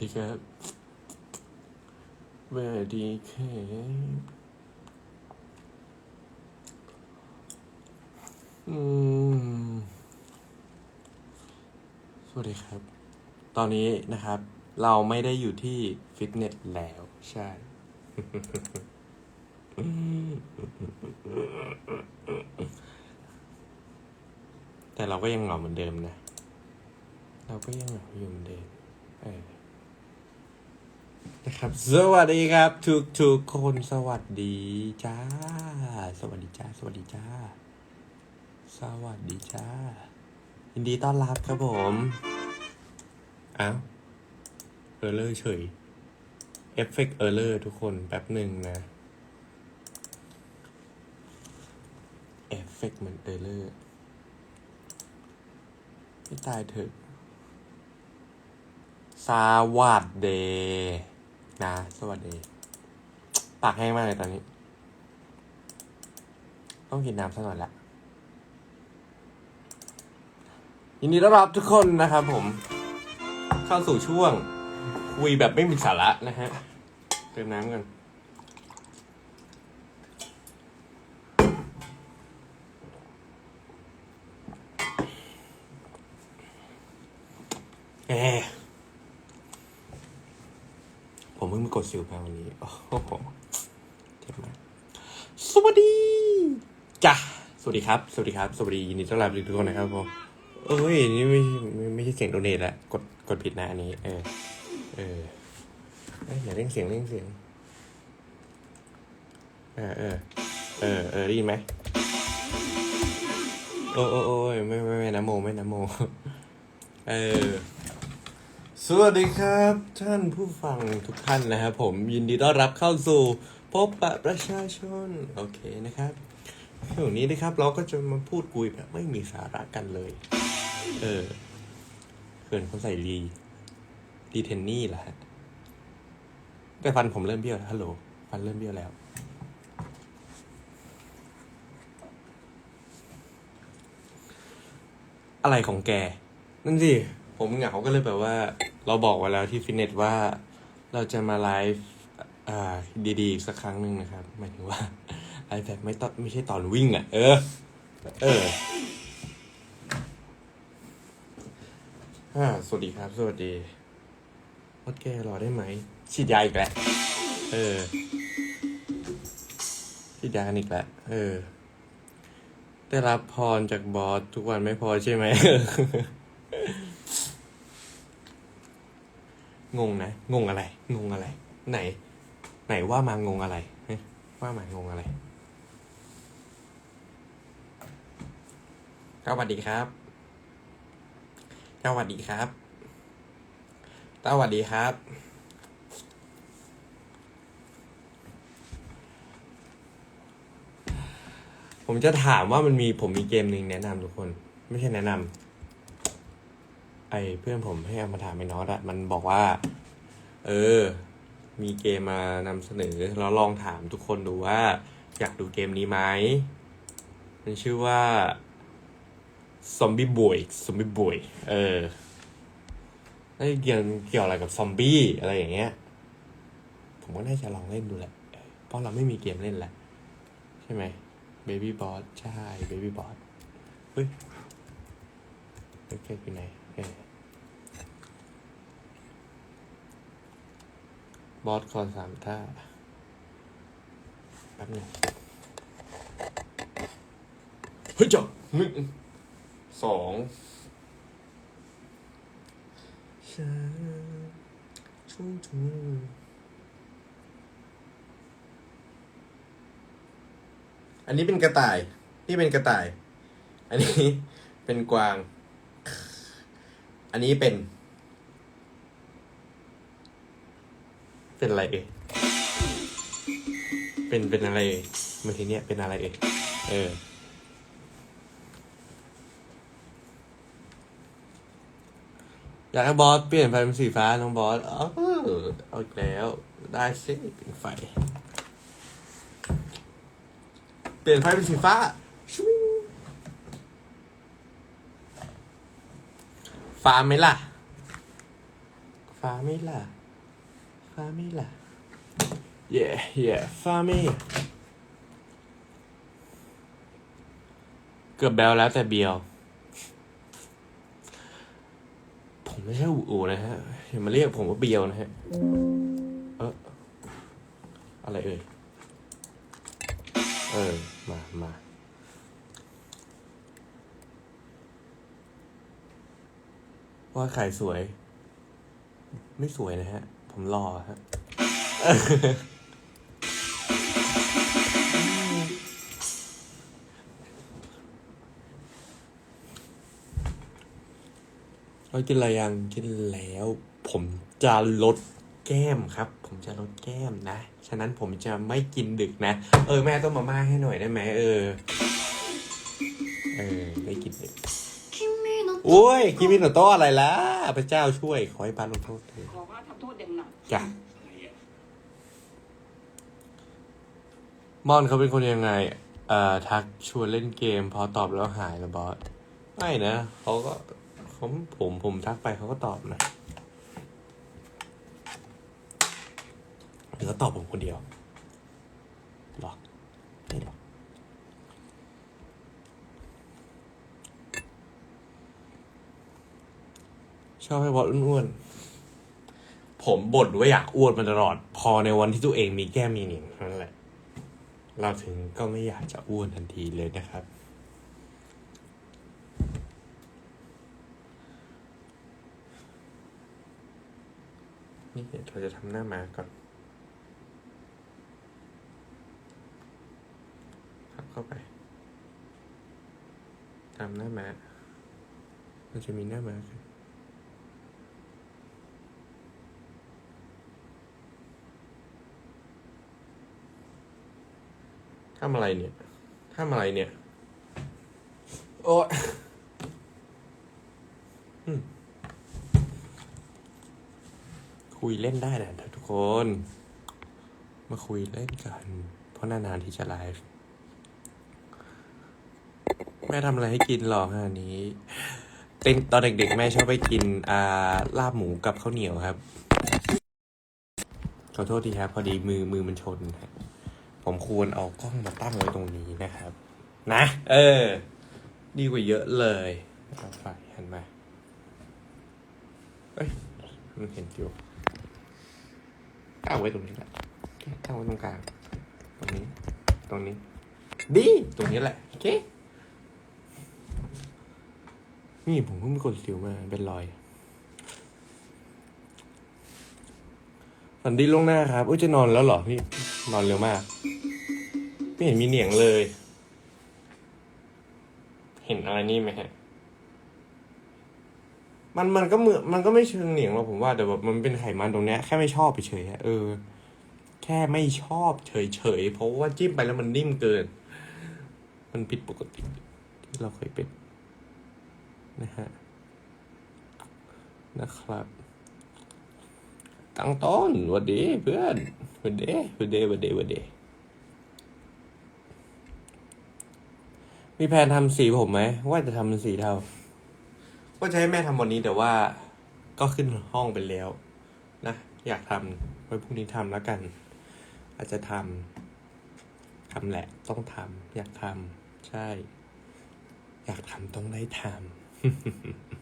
ดีครับสวัสดีครับอืม สวัสดีครับ ตอนนี้นะครับ เราไม่ได้อยู่ที่ฟิตเนสแล้ว ใช่ แต่เราก็ยังเหงาเหมือนเดิมนะ เราก็ยังเหงาอยู่เหมือนเดิมเออ นะครับ สวัสดีครับทุกทุกๆคนสวัสดีจ้า สวัสดีจ้า สวัสดีจ้า สวัสดีจ้า ยินดีต้อนรับครับผมอ้าวเออเลอร์เฉยเอฟเฟกต์เออเลอร์ทุกคนแป๊บหนึ่งนะเอฟเฟกต์มันเออเลอร์ไม่ตายเถอะสวัสดี นะ สวัสดี ปากแห้งมากเลยตอนนี้ ต้องกินน้ำสักหน่อยละยินดีต้อนรับทุกคนนะครับผม เข้าสู่ช่วง คุยแบบไม่มีสาระนะฮะ เติมน้ำกันเพิ่งมากด สิวมาวันนี้โอ้โหเจ็บมากสวัสดีจ้ะสวัสดีครับ สวัสดีครับ สวัสดียินดีต้อนรับทุกคนนะครับผมเอ้ยนี่ไม่ไม่ไม่ใช่เสียงโดเนทละกดกดผิดนะอันนี้ เออ เออเอ้ยอย่าเร่งเสียงเร่งเสียงเออเออเออเออได้ยินไหมโอ้โอ้โอ้ยไม่ไม่ไม่นะโมไม่นะโม เออ สวัสดีครับท่านผู้ฟังทุกท่านนะครับผมยินดีต้อนรับเข้าสู่พบปะประชาชน โอเคนะครับช่วงนี้นะครับเราก็จะมาพูดคุยแบบไม่มีสาระกันเลย เออเขินคนใส่รีดีเทนนี่แหละแต่ฟันผมเริ่มเบี้ยวแล้วฮัลโหลฟันเริ่มเบี้ยวแล้ว อะไรของแก นั่นสิผมเหงาก็เลยแบบว่า เราบอกไว้แล้วที่ฟิตเนสว่าเราจะมาไลฟ์ดีๆอีกสักครั้งหนึ่งนะครับ หมายถึงว่าไลฟ์แบบไม่ต้อนไม่ใช่ตอนวิ่งอะ เออ เอออ่าสวัสดีครับ สวัสดีวัดแกรอได้ไหม ฉีดยาอีกแล้วเออ ฉีดยากันอีกแล้วเออ ได้รับพรจากบอสทุกวันไม่พอใช่ไหม งงนะ งงอะไร งงอะไร ไหน ไหนว่ามางงอะไรว่ามางงอะไรสวัสดีครับสวัสดีครับสวัสดีครับ ผมจะถามว่ามันมีผมมีเกมหนึ่งแนะนำทุกคน ไม่ใช่แนะนำ ไอเพื่อนผมให้เอามาถามไอ้น็อตอะมันบอกว่า เออ มีเกมมานำเสนอแล้วลองถามทุกคนดูว่า อยากดูเกมนี้ไหมมันชื่อว่าซอมบี้บอยซอมบี้บอยเออน่าจะเกี่ยวเกี่ยวอะไรกับซอมบี้อะไรอย่างเงี้ย ผมก็น่าจะลองเล่นดูแหละ เพราะเราไม่มีเกมเล่นแหละ ใช่ไหม Baby Boss ใช่ Baby Boss เฮ้ยเฮ้ย เฟกอยู่ไหนเออบอสคอสามท่าแป๊บหนึงเฮ้ยจบหนึ่งสองฉันชุ่มชุ่มอันนี้เป็นกระต่าย นี่เป็นกระต่าย อันนี้เป็นกวาง อันนี้เป็น เป็นอะไรเอ่ยเป็นเป็นอะไรเอ่ยเมื่อทีเนี้ยเป็นอะไรเอ่ยเออ อยากให้บอสเปลี่ยนไฟเป็นสีฟ้าน้องบอสเออเอาอีกแล้ว ได้สิเป็นไฟ เปลี่ยนไฟเป็นสีฟ้าชุ้ง ฟ้าไหมล่ะ ฟ้าไม่ล่ะ ฟ้าไม่ล่ะ yeah yeah ฟ้าไม่เกือบแบลแล้วแต่เบียว ผมไม่ใช่อูอูนะฮะอย่ามาเรียกผมว่าเบียวนะฮะ เอออะไรเอ่ย เออ มามา ว่าใครสวย ไม่สวยนะฮะ ผมรอฮะเรากินอะไรยังกินแล้ว ผมจะลดแก้มครับ ผมจะลดแก้มนะ ฉะนั้นผมจะไม่กินดึกนะ เออ แม่ต้มมาม่าให้หน่อยได้ไหมเออ เออ ไม่กินดึก โอ้ยกินมิโนโตะอะไรล่ะพระเจ้าช่วย ขอให้ปานลงโทษเถอะขอว่าทำโทษอย่างหนักจ้ะมอนเขาเป็นคนยังไง เอ่อ ทักชวนเล่นเกม พอตอบแล้วหายแล้วบอสไม่นะเขาก็ผมผมผมทักไปเขาก็ตอบนะหรือเขาตอบผมคนเดียวหรอกไม่หรอก ชอบให้บอสอ้วนๆผมบ่นว่าอยากอ้วนมาตลอด พอในวันที่ตัวเองมีแก้มมีหนิงนั้นแหละ เราถึงก็ไม่อยากจะอ้วนทันทีเลยนะครับ นี่เดี๋ยวเราจะทำหน้ามาก่อนพับเข้าไปทำหน้ามามันจะมีหน้ามาขึ้น ทำอะไรเนี่ยทำอะไรเนี่ย โอ้ยอืมคุยเล่นได้นะทุกคน มาคุยเล่นกัน เพราะนานๆที่จะไลฟ์แม่ทำอะไรให้กินหรอฮะอันนี้เต็นตอนเด็กๆ แม่ชอบไปกินอ่าลาบหมูกับข้าวเหนียวครับ ขอโทษทีครับ พอดีมือมือมันชนครับ ผมควรเอากล้องมาตั้งไว้ตรงนี้นะครับ นะ เออ ดีกว่าเยอะเลยเอาไฟหันมาเอ้ยมันเห็นอยู่ตั้งไว้ตรงนี้แหละโอเคตั้งไว้ตรงกลาง ตรงนี้ ตรงนี้ ดี ตรงนี้แหละ โอเค นี่ผมเพิ่งไปกดสิวมา เป็นรอยฝันดีล่วงหน้าครับ อุ้ยจะนอนแล้วเหรอนี่ นอนเร็วมาก ไม่เห็นมีเหนียงเลย เห็นอะไรนี่ไหมฮะ มันมันก็เหมือนมันก็ไม่เชิงเหนียงหรอกผมว่าแต่แบบมันเป็นไขมันตรงเนี้ยแค่ไม่ชอบเฉยๆอะเออ แค่ไม่ชอบเฉยๆเพราะว่าจิ้มไปแล้วมันนิ่มเกิน มันผิดปกติที่เราเคยเป็นนะฮะนะครับ ตั้งต้นวัดดีเพื่อนวัดดีวัดดีวัดดีวัดดีมีแผนทำสีผมไหม ว่าจะทำเป็นสีเทาว่าจะให้แม่ทำวันนี้แต่ว่าก็ขึ้นห้องไปแล้ว นะ อยากทำไว้พรุ่งนี้ทำแล้วกัน อาจจะทำทำแหละ ต้องทำอยากทำใช่ อยากทำต้องได้ทำ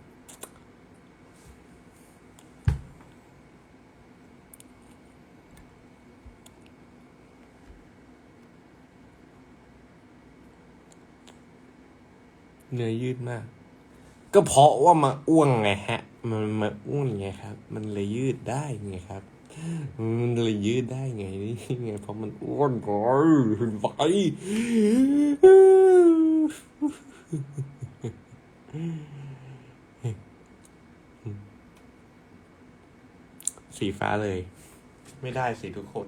เนื้อยืดมาก ก็เพราะว่ามาอ้วนไงฮะ มันมาอ้วนไงครับ มันเลยยืดได้ไงครับ มันเลยยืดได้ไงนี่ไงเพราะมันอ้วนไปเห็นไปสีฟ้าเลย ไม่ได้สิทุกคน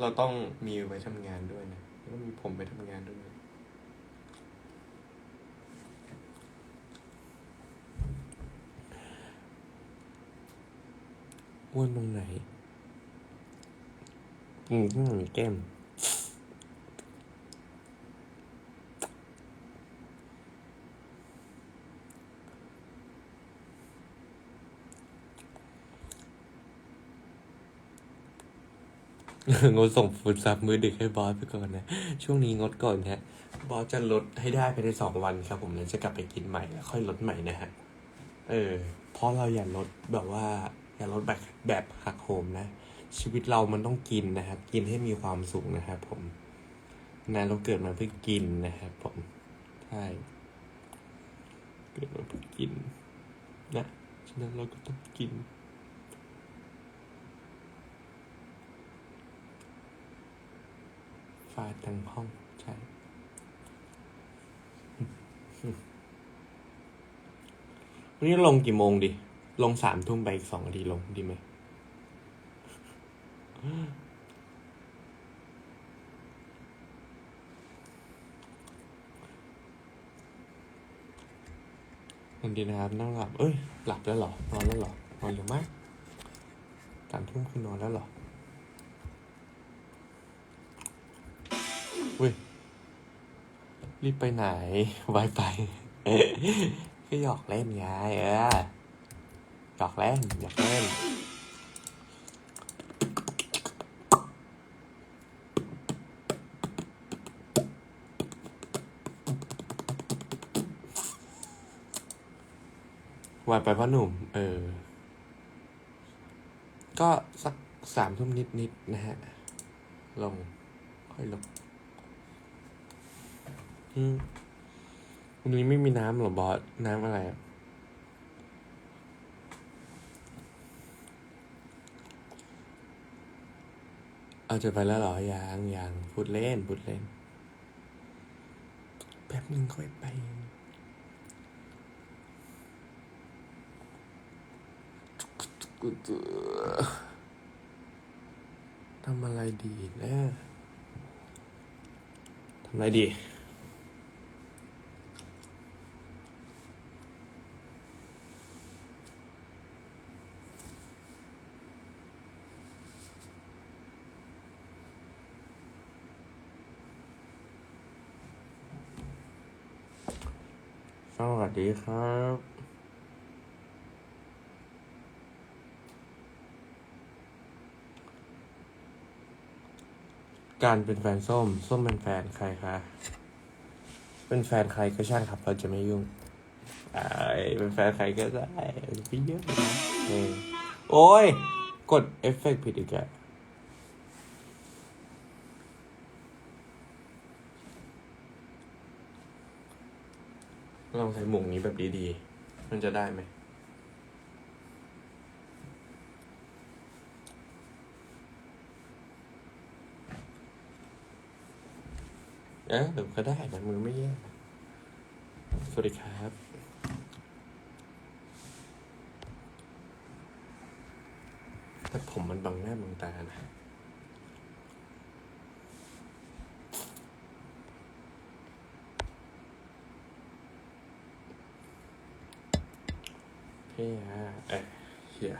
เราต้องมีไว้ทำงานด้วยนะต้องมีผมไปทำงานด้วย อ้วนตรงไหนอืมแก้มงดส่งฟูดซับมือเด็กให้บอสไปก่อนนะ ช่วงนี้งดก่อนฮะ บอสจะลดให้ได้ภายในสองวันครับ ผมแล้วจะกลับไปกินใหม่แล้วค่อยลดใหม่นะฮะ เออ เพราะเราอยากลดแบบว่า อย่าลดแบบแบบหักโหมนะ ชีวิตเรามันต้องกินนะครับ กินให้มีความสุขนะครับ ผมนะเราเกิดมาเพื่อกินนะครับ ผมใช่เกิดมาเพื่อกิน นะฉะนั้นเราก็ต้องกินฟาดทั้งห้องใช่วันนี้ลงกี่โมงดิ ลงสามทุ่มไปอีกสองนาทีลงดีไหมวันดีนะครับนั่งหลับ เอ้ย หลับแล้วเหรอ นอนแล้วเหรอ นอนเร็วมากสามทุ่มคือนอนแล้วเหรอเว้ย รีบไปไหน ไวไปก็หยอกเล่นไงเออ หยอกเล่นหยอกเล่นไวไปพ่อหนุ่ม เออ ก็สักสามทุ่มนิดๆนะฮะ ลง ค่อยลงอืมวันนี้ไม่มีน้ำหรอบอส น้ำอะไรอะ เอาจะไปแล้วเหรอ ยังยังพูดเล่นพูดเล่น แป๊บนึงค่อยไป ทำอะไรดีนะทำอะไรดี สวัส ดีครับการเป็นแฟนส้ม ส้มเป็นแฟนใครคะ เป็นแฟนใครก็ช่างครับ เราจะไม่ยุ่งไอเป็นแฟนใครก็ได้พี่เยอะนะโอ้ย กดเอฟเฟกต์ผิดอีกอะ ลองใส่หมุงนี้แบบดีๆ มันจะได้ไหม เออหรือก็ได้นะมือไม่แย่สวัสดีครับแต่ผมมันบังหน้าบังตานะ เฮ้ยฮะเอ้เฮีย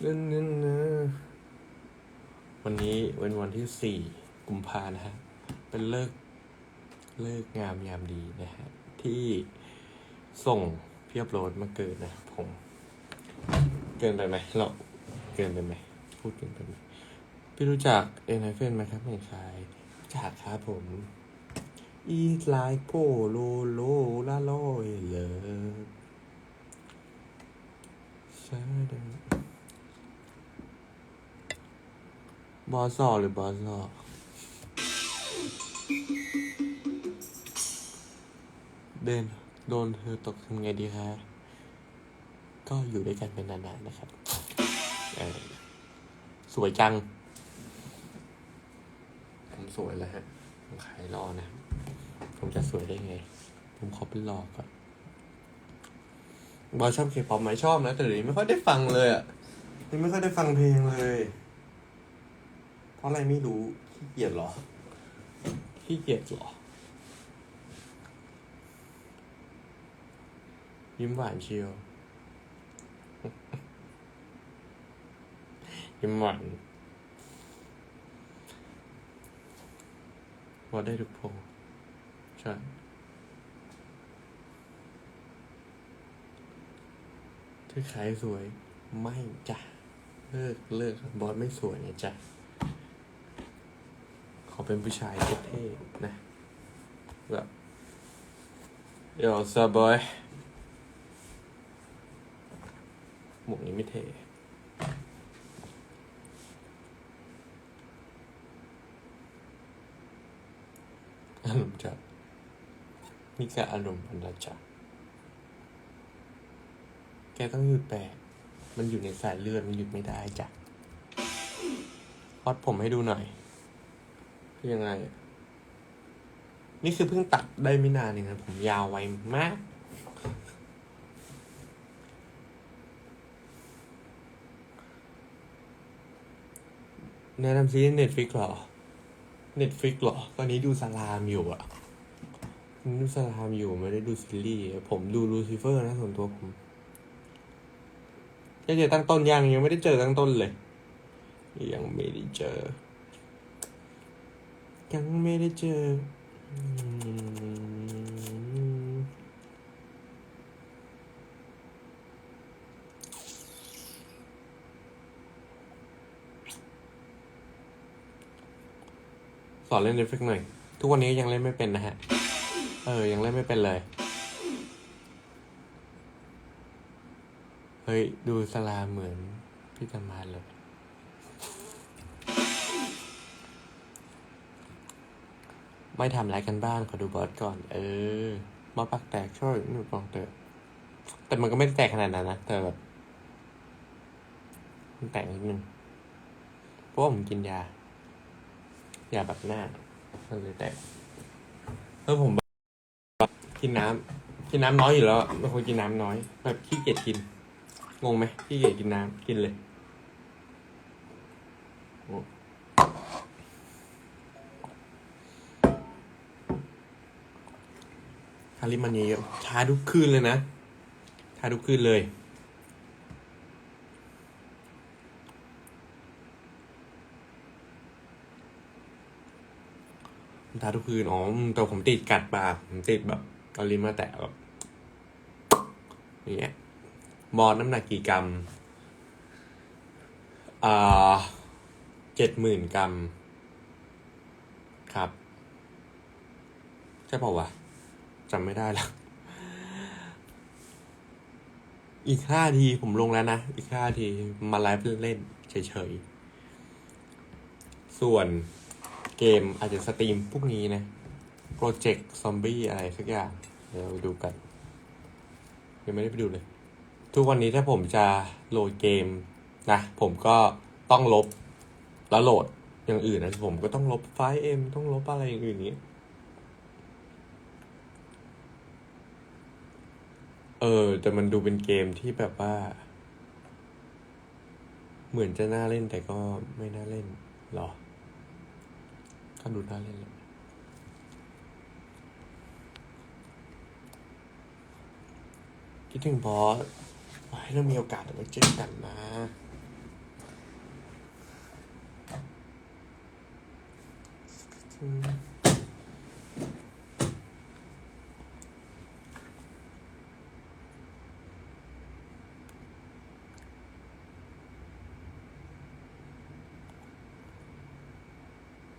เล่นเล่นนะวันนี้เป็นวันที่สี่กุมภานะฮะ เป็นเลิกเลิกงามยามดีนะฮะ ที่ส่งเพียบโรดมาเกิดนะผม เกินไปไหมเราเกินไปไหมพูดเกินไปไหมพี่รู้จักเอ็นไอเฟนไหมครับไม่ใช่รู้จักครับผม Eat like polo lo la lo love ใช่เด้อบอสอหรือบอสอเดินโดนเธอตกทำไงดีคะ ก็อยู่ด้วยกันเป็นนานๆนะครับ สวยจังผมสวยแล้วฮะขายรอนะ ผมจะสวยได้ไง ผมขอเป็นรอก่อนบอยชอบเคป๊อปไหมชอบนะ แต่เดี๋ยวนี้ไม่ค่อยได้ฟังเลยอะยังไม่ค่อยได้ฟังเพลงเลย เพราะอะไรไม่รู้ขี้เกียจเหรอขี้เกียจเหรอ ยิ้มหวานเชียว ยิ้มหวานว่าได้ทุกโพล ใช่ผู้ชายสวยไม่จ้ะเลิกเลิกบอสไม่สวยเนี่ยจ้ะขอเป็นผู้ชายเท่ๆนะแบบเดี๋ยวซาบอยหมวกนี้ไม่เท่อารมณ์จัด นี่คืออารมณ์พันละจัดแกต้องหยุดแปลกมันอยู่ในสายเลือด มันหยุดไม่ได้จ้ะวัดผมให้ดูหน่อย คือยังไง นี่คือเพิ่งตัดได้ไม่นานเองนะผมยาวไวมาก แนะนำซีเน็ตฟิกเหรอ เน็ตฟิกเหรอ ตอนนี้ดูสลามอยู่อะ ดูสลามอยู่ไม่ได้ดูซีรีส์ผมดูลูซิเฟอร์นะส่วนตัวผมจะเจอตั้งต้นยังยังไม่ได้เจอตั้งต้นเลย ยังไม่ได้เจอ ยังไม่ได้เจอสอนเล่นเน็ตฟิกหน่อย ทุกวันนี้ยังเล่นไม่เป็นนะฮะ เออ ยังเล่นไม่เป็นเลย เฮ้ย ดูสลาเหมือนพี่ธรรมาเลย ไม่ทำอะไรกันบ้านขอดูบอสก่อน เออ มาปักแตกช่วยหนูปองเตอะแต่มันก็ไม่ได้แตกขนาดนั้นนะแต่แบบมันแตกนิดนึงเพราะผมกินยา ยาแบบหน้ามันเลยแตกเออผม กินน้ำกินน้ำน้อยอยู่แล้วอะเป็นคนกินน้ำน้อย แบบขี้เกียจกิน งงไหมขี้เกียจกินน้ำกินเลยโอ้ทาริมันเยอะทาทุกคืนเลยนะทาทุกคืนเลยทาทุกคืน อ๋อ แต่ผมติดกัดปาก ผมติดแบบ เอาลิ้นมาแตะแบบอย่างเงี้ยบอลน้ำหนักกี่กรัมอ่าเจ็ดหมื่นกรัม ครับ ใช่ป่าวะจำไม่ได้แล้ว อีกห้าทีผมลงแล้วนะ อีกห้าทีมาไลฟ์เล่นเฉยๆ ส่วนเกมอาจจะสตรีมพรุ่งนี้นะ โปรเจกต์ซอมบี้อะไรสักอย่าง เดี๋ยวไปดูกัน ยังไม่ได้ไปดูเลย ทุกวันนี้ถ้าผมจะโหลดเกมนะ ผมก็ต้องลบแล้วโหลดอย่างอื่นนะผมก็ต้องลบไฟล์เอ็มต้องลบอะไรอย่างอื่นนี้ เออ แต่มันดูเป็นเกมที่แบบว่า เหมือนจะน่าเล่นแต่ก็ไม่น่าเล่นหรอก็ดูน่าเล่นเลย คิดถึงบอสไว้เรามีโอกาสเดี๋ยวไว้เจอกันนะ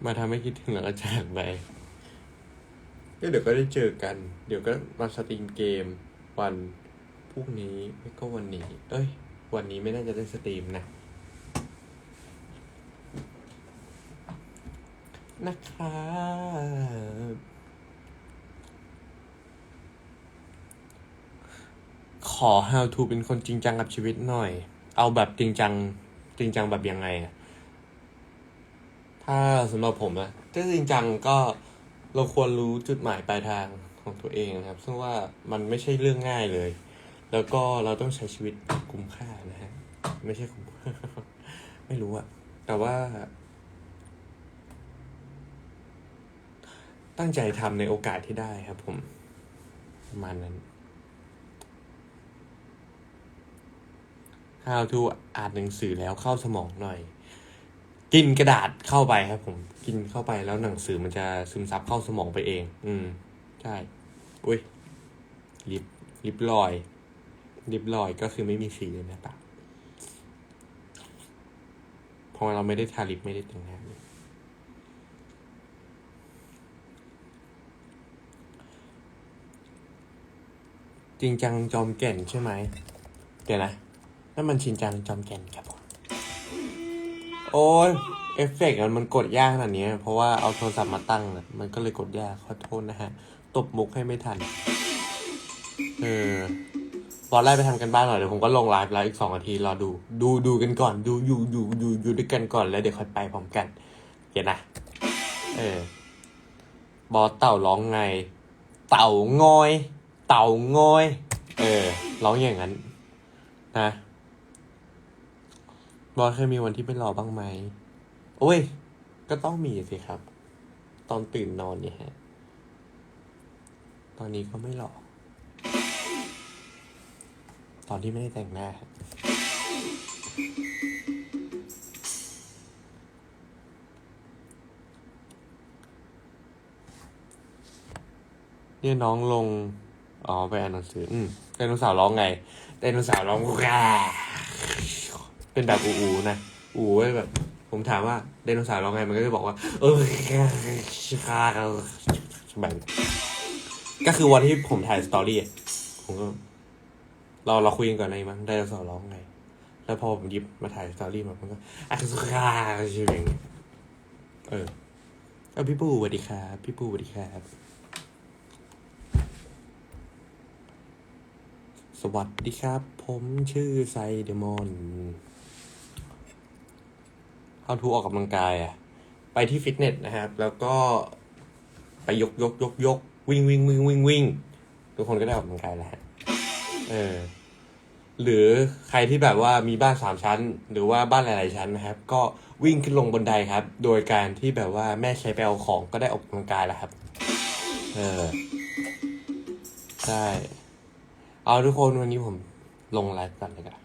มาทำให้คิดถึงแล้วก็จากไปเดี๋ยวก็ได้เจอกัน เดี๋ยวก็มาสตรีมเกมวัน รุ่งนี้ไม่ก็วันนี้ เอ้ย วันนี้ไม่น่าจะได้สตรีมนะ นะครับขอ how to เป็นคนจริงจังกับชีวิตหน่อย เอาแบบจริงจัง จริงจังแบบยังไงอะถ้าสำหรับผมนะถ้าจริงจังก็เราควรรู้จุดหมายปลายทางของตัวเองนะครับ ซึ่งว่ามันไม่ใช่เรื่องง่ายเลย แล้วก็เราต้องใช้ชีวิตคุ้มค่านะฮะ ไม่ใช่คุ้มไม่รู้อะแต่ว่า ตั้งใจทำในโอกาสที่ได้ครับผม ประมาณนั้น How to อ่านหนังสือแล้วเข้าสมองหน่อย กินกระดาษเข้าไปครับผม กินเข้าไปแล้วหนังสือมันจะซึมซับเข้าสมองไปเอง อืม ใช่ อุ้ยลิปลิปลอย ลิปลอยก็คือไม่มีสีเลยนะปะเพราะเราไม่ได้ทาลิปไม่ได้แต่งหน้าเลยจริงจังจอมแก่นใช่ไหม เดี๋ยวนะนั่นมันชินจังจอมแก่นครับผมโอ้ยเอฟเฟกต์อะมันกดยากขนาดนี้เพราะว่าเอาโทรศัพท์มาตั้งอะมันก็เลยกดยากขอโทษนะฮะ ตบมุกให้ไม่ทัน เออ บอลไล่ไปทำกันบ้านหน่อยเดี๋ยวผมก็ลงไลฟ์แล้วอีกสองนาทีรอดู ดูดูกันก่อน ดูอยู่อยู่อยู่อยู่ด้วยกันก่อนแล้วเดี๋ยวค่อยไปพร้อมกันเห็นนะเออบอสเต่าร้องไง เต่างอย เต่างอย เออร้องอย่างนั้น นะบอสเคยมีวันที่ไม่รอบ้างไหมโอ้ย ก็ต้องมีสิครับ ตอนตื่นนอนเนี่ยฮะ ตอนนี้ก็ไม่หรอก ตอนที่ไม่ได้แต่งหน้า เนี่ยน้องลง อ๋อ ไปอ่านหนังสือ อืมไดโนเสาร์ร้องไงไดโนเสาร์ร้องแกเป็นแบบอูอูนะอูไว้แบบ ผมถามว่าไดโนเสาร์ร้องไง มันก็จะบอกว่า เออแบบก็คือวันที่ผมถ่ายสตอรี่ผมก็ เราเราคุยกันก่อนอะไรมั้งไดโนเสาร์ร้องไง แล้วพอผมยิบมาถ่ายสตอรี่มามันก็อะคือชื่ออย่างเงี้ยเออเอาพี่ปูสวัสดีครับพี่ปูสวัสดีครับสวัสดีครับ ผมชื่อไซเดมอนเข้าทูออกกำลังกายอะไปที่ฟิตเนสนะครับ แล้วก็ไปยกยกยกยกวิ่งวิ่งวิ่งวิ่งวิ่งทุกคนก็ได้ออกกำลังกายแล้วฮะ เออ หรือใครที่แบบว่ามีบ้านสามชั้น หรือว่าบ้านหลาย ๆ ชั้นนะครับ ก็วิ่งขึ้นลงบนไดครับ โดยการที่แบบว่าแม่ใช้ไปเอาของก็ได้ออกกำลังกายแล้วครับ เออใช่เอาทุกคนวันนี้ผมลงไลฟ์ก่อนเลยกัน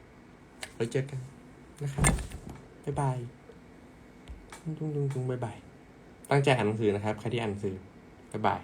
ไว้เจอกันนะครับบ๊ายบายจุ้งจุ้งจุ้งบ๊ายบายตั้งใจอ่านหนังสือนะครับ ใครที่อ่านหนังสือบ๊ายบาย